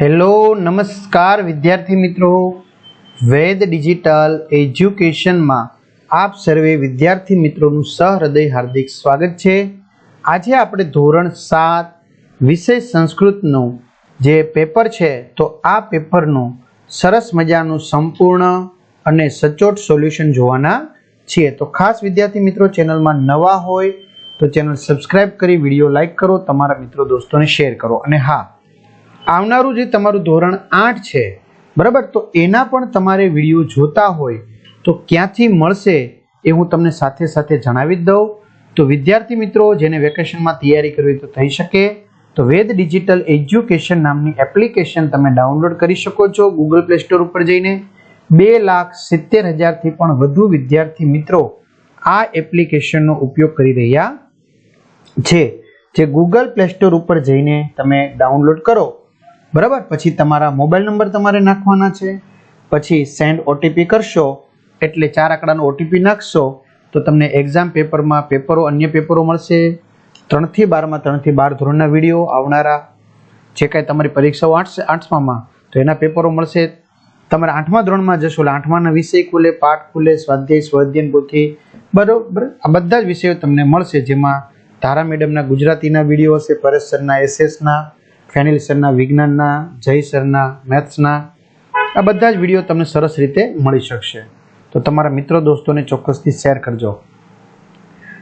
Hello, નમસ્કાર વિદ્યાર્થી મિત્રો. વેદ ડિજિટલ એજ્યુકેશનમાં આપ સર્વે વિદ્યાર્થી મિત્રોનું સહૃદય હાર્દિક સ્વાગત છે. આજે આપણે ધોરણ સાત વિષય સંસ્કૃતનું જે પેપર છે, તો આ પેપરનું સરસ મજાનું સંપૂર્ણ અને સચોટ સોલ્યુશન જોવાના છીએ. તો ખાસ વિદ્યાર્થી મિત્રો, ચેનલમાં નવા હોય તો ચેનલ સબસ્ક્રાઈબ કરી, વીડિયો લાઇક કરો, તમારા મિત્રો દોસ્તોને શેર કરો. અને હા આવનારું જે તમારું ધોરણ આઠ છે, બરાબર? તો એના પણ તમારે વીડિયો જોતા હોય તો ક્યાંથી મળશે એ હું તમને સાથે સાથે જણાવી દઉં. તો વિદ્યાર્થી મિત્રો, જેને વેકેશનમાં તૈયારી કરવી તો થઈ શકે. તો વેદ ડિજિટલ એજ્યુકેશન નામની એપ્લિકેશન તમે ડાઉનલોડ કરી શકો છો ગૂગલ પ્લે સ્ટોર ઉપર જઈને. બે લાખ સિત્તેર હજારથી પણ વધુ વિદ્યાર્થી મિત્રો આ એપ્લિકેશનનો ઉપયોગ કરી રહ્યા છે. જે ગૂગલ પ્લે સ્ટોર ઉપર જઈને તમે ડાઉનલોડ કરો. બરાબર? પછી તમારા મોબાઈલ નંબર તમારે નાખવાના છે. પછી સેન્ડ ઓટીપી કરશો, એટલે ચાર આંકડાનો ઓટીપી નાખશો, તો તમને એક્ઝામ પેપરમાં પેપરો, અન્ય પેપરો મળશે. ત્રણથી બારમાં, ત્રણથી બાર ધોરણના વીડિયો આવનારા. જે કાંઈ તમારી પરીક્ષાઓ આઠ આઠમામાં, તો એના પેપરો મળશે. તમારે આઠમા ધોરણમાં જશો, એટલે આઠમાના વિષય ખુલે, પાઠ ખુલે, સ્વાધ્યાય સ્વાધ્યાયન પોથી બરોબર? આ બધા જ વિષયો તમને મળશે, જેમાં તારા મેડમના ગુજરાતીના વીડિયો હશે પરેશ સરના એસએસના ફેનિલ સરના, વિજ્ઞાનના, જય સરના, મેથ્સના, આ બધા જ વીડિયો તમને સરસ રીતે મળી શકશે. તો તમારા મિત્રો દોસ્તોને ચોક્કસથી શેર કરજો.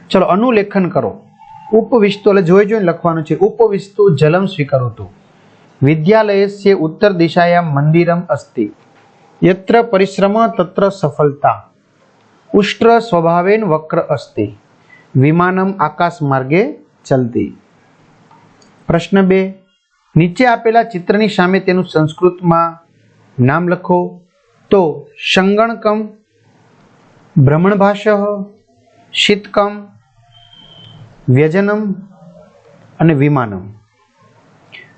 ચલો, અનુલેખન કરો. ઉપવિસ્તુ એટલે જોઈ જોઈને લખવાનું છે ઉપવિસ્તુ જલમ સ્વીકરોતું. વિદ્યાલયસ્ય ઉત્તર દિશાયામ મંદિરમ અસ્તિ. યત્ર પરિશ્રમ તત્ર સફળતા ઉષ્ટ્ર સ્વભાવેન વક્ર અસ્તિ. વિમાનમ આકાશ માર્ગે ચલતી. પ્રશ્ન બે નીચે આપેલા ચિત્રની સામે તેનું સંસ્કૃતમાં નામ લખો. તો સંગણકમ ભ્રમણભાષ શીતકમ, વ્યજનમ અને વિમાનમ.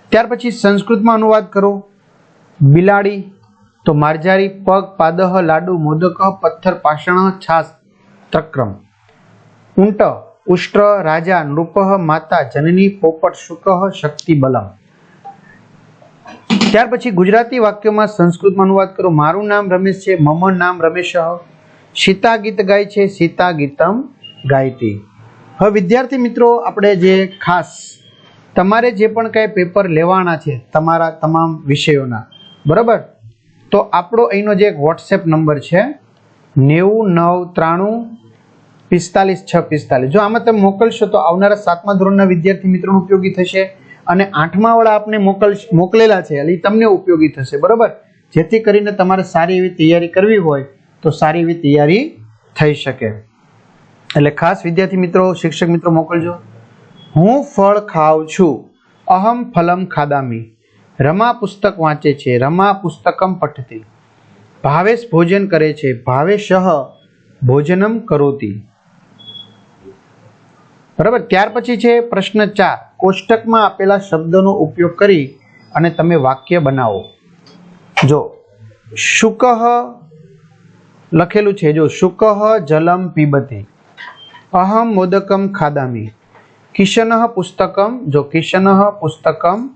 ત્યાર પછી સંસ્કૃતમાં અનુવાદ કરો. બિલાડી, તો માર્જારી, પગ, પાદહ, લાડુ, મોદક, પથ્થર, પાષણ, છાસ તક્રમ ઊંટ, ઉષ્ટ્ર, રાજા, નૃપ, માતા, જનની, પોપટ, શુક શક્તિ બલમ ત્યાર પછી ગુજરાતી વાક્યોમાં સંસ્કૃતમાં અનુવાદ કરો. મારું નામ રમેશ છે મમ નામ રમેશ સીતા ગીત ગાય છે, સીતા ગીતમ ગાયતી. હવે વિદ્યાર્થી મિત્રો, આપણે જે ખાસ તમારે જે પણ કાંઈ પેપર લેવાના છે તમારા તમામ વિષયોના, બરાબર? તો આપણો અહીંનો જે એક વોટ્સએપ નંબર છે, નેવું નવ ત્રાણું પિસ્તાલીસ છ પિસ્તાલીસ. જો આમાં તમે મોકલશો તો આવનારા સાતમા ધોરણના વિદ્યાર્થી મિત્રોનો ઉપયોગી થશે. અને આઠમા વાળા આપને મોકલ, મોકલેલા છે, એટલે તમને ઉપયોગી થશે, બરાબર? જેથી કરીને તમારે સારી એવી તૈયારી કરવી હોય, તો સારી એવી તૈયારી થઈ શકે. એટલે ખાસ વિદ્યાર્થી મિત્રો, શિક્ષક મિત્રો મોકલજો. હું ફળ ખાઉં છું, અહમ ફલમ ખાદામી. રમા પુસ્તક વાંચે છે, રમા પુસ્તકમ પઠતી. ભાવેશ ભોજન કરે છે, ભાવેશ ભોજનમ કરોતી. બરાબર? ત્યાર પછી છે પ્રશ્ન ચાર. કોષ્ટકમાં આપેલા શબ્દોનો ઉપયોગ કરી અને તમે વાક્ય બનાવો. જો શુક લખેલું છે, જો શુક જલમ પીબતી, અહમ મોદકમ ખાદામી, કિશન પુસ્તકમ, જો, કિશન પુસ્તકમ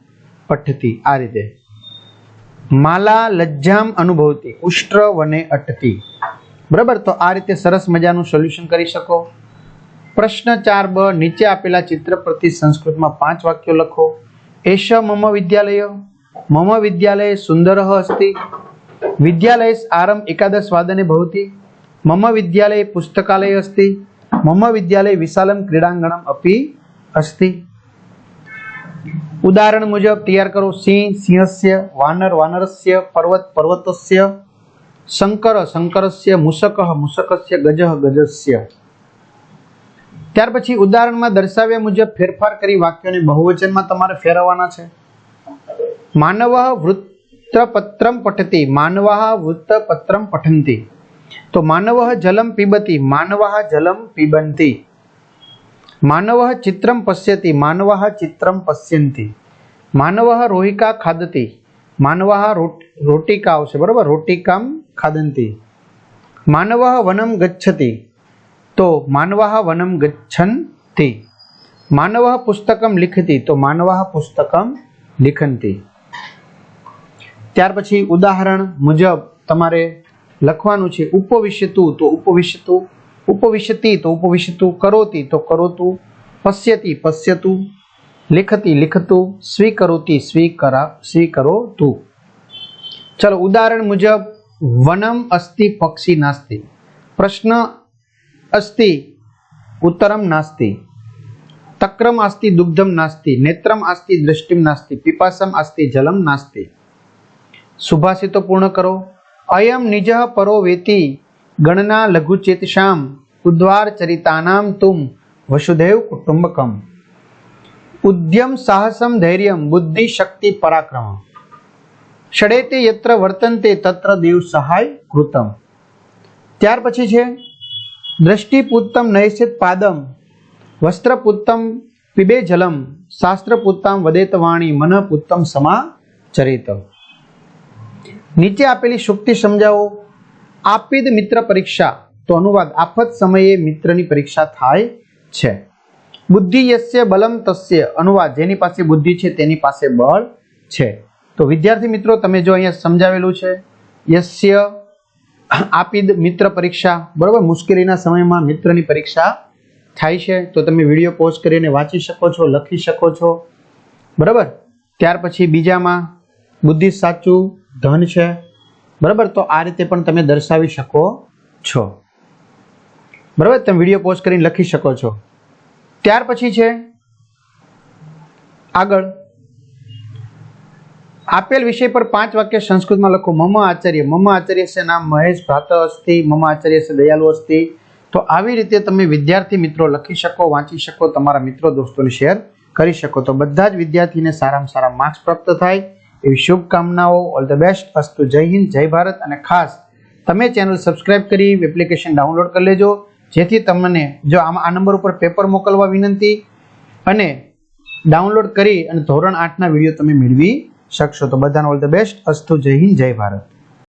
પઠતી, આ રીતે. માલા લજ્જામ અનુભવતી, ઉષ્ટ્ર વને અટતી. બરાબર? તો આ રીતે સરસ મજાનું સોલ્યુશન કરી શકો. પ્રશ્ન ચાર બ નીચે આપેલા ચિત્ર પ્રતિ સંસ્કૃતમાં પાંચ વાક્યો લખો. એશ મમ વિદ્યાલય મમ વિદ્યાલય સુંદર અસ્તિ વિદ્યાલય આરંભ એકાદશ વાદને ભવતી, મમ વિદ્યાલય પુસ્તકાલય અસ્તિ મમ વિદ્યાલય વિશાલમ ક્રીડાંગણમ અપી અસ્તિ ઉદાહરણ મુજબ તૈયાર કરો સિંહ, સિંહસ્ય, વાનર, વાનરસ્ય, પર્વત, પર્વતસ્ય, શંકર, શંકરસ્ય મુસક મુસકસ્ય ગજ, ગજસ્ય. ત્યાર પછી ઉદાહરણમાં દર્શાવ્યા મુજબ ફેરફાર કરી વાક્યોને બહુવચનમાં તમારે ફેરવવાના છે. માનવ વૃત્તપત્રમ પઠતી, માનવ વૃત્તપત્રમ પઠંતી. તો માનવ જલમ પીબતી, માનવ જલમ પીબંતી. માનવ ચિત્રમ પશ્યતી, માનવ ચિત્રમ પશ્યંતી. માનવ રોહિકા ખાદતી, માનવ રોટિકા આવશે બરોબર? રોટિકામ ખાદંતી. માનવ વનમ ગચ્છતી તો માનવાહ વનમ ગચ્છંતિ માનવાહ પુસ્તકમ લિખતી, તો માનવાહ પુસ્તકમ લિખંતી. ત્યાર પછી ઉદાહરણ મુજબ તમારે લખવાનું છે ઉપવિશ્યતું તો ઉપવિશ્યતું ઉપવિશ્યતી તો ઉપવિશ્યતું કરોતી તો કરોતું. પશ્યતી પશ્યતું. લિખતી લિખતું. સ્વીકરોતી સ્વીકરા, સ્વીકરોતું. ચલો, ઉદાહરણ મુજબ, વનમ અસ્તિ પક્ષી નાસ્તિ પ્રશ્ન અસ્તિ ઉત્તરમ નાસ્તિ તક્રમ આસ્તિ દુગ્ધમ નાસ્તિ નેત્રમ આસ્તિ દ્રષ્ટિમ નાસ્તિ પીપાસમ આસ્તિ જલમ નાસ્તિ સુભાષિતો પૂર્ણ કરો અયમ નિજ પરો વેતી ગણના લઘુચેતશામ ઉદ્વાર ચરિતાનામ તુમ વસુદેવ કુટુંબકમ ઉદ્યમ સાહસમ ધૈર્યમ બુદ્ધિ શક્તિ પરાક્રમ ષડેતે યત્ર વર્તનતે તત્ર દેવ સહાય કૃતમ ત્યાર પછી છે દ્રષ્ટિપુત્તમ નૈષિત પાદમ, વસ્ત્રપુત્તમ પીબે જલમ શાસ્ત્રપુત્તમ વદેત વાણી મનપુત્તમ સમાચરિત. નીચે આપેલી શુક્તિ સમજાવો. આપીદ મિત્ર પરીક્ષા, તો અનુવાદ આફત સમયે મિત્રની પરીક્ષા થાય છે. બુદ્ધિ યસ્ય બલમ તસ્ય, અનુવાદ જેની પાસે બુદ્ધિ છે તેની પાસે બળ છે. તો વિદ્યાર્થી મિત્રો, તમે જો અહીંયા સમજાવેલું છે, યસ્ય આપીદ મિત્ર પરીક્ષા, બરોબર? મુશ્કેલીના સમયમાં મિત્રની પરીક્ષા થાય છે. તો તમે વીડિયો પોઝ કરીને વાંચી શકો છો, લખી શકો છો. બરાબર? ત્યાર પછી બીજામાં બુદ્ધિ સાચું, ધન છે. બરાબર? તો આ રીતે પણ તમે દર્શાવી શકો છો. બરાબર? તમે વીડિયો પોઝ કરીને લખી શકો છો. ત્યાર પછી છે આગળ. આપેલ વિષય પર પાંચ વાક્ય સંસ્કૃતમાં લખો. મમ આચાર્ય. મમ આચાર્ય છે નામ મહેશ ભ્રાત અસ્તિ મમ આચાર્ય છે દયાલુ અસ્તિ તો આવી રીતે તમે વિદ્યાર્થી મિત્રો લખી શકો, વાંચી શકો, તમારા મિત્રો દોસ્તોને શેર કરી શકો. તો બધા જ વિદ્યાર્થીને સારામાં સારા માર્ક્સ પ્રાપ્ત થાય. એવી શુભકામનાઓ. ઓલ ધ બેસ્ટ અસ્તુ. જય હિન્દ, જય ભારત અને ખાસ તમે ચેનલ સબસ્ક્રાઇબ કરી એપ્લિકેશન ડાઉનલોડ કરી લેજો. જેથી તમને જો આમાં આ નંબર ઉપર પેપર મોકલવા વિનંતી અને ડાઉનલોડ કરી અને ધોરણ આઠના વીડિયો તમે મેળવી શકશો તો બધાને ઓલ ધ બેસ્ટ અસ્તુ જય હિન્દ જય ભારત.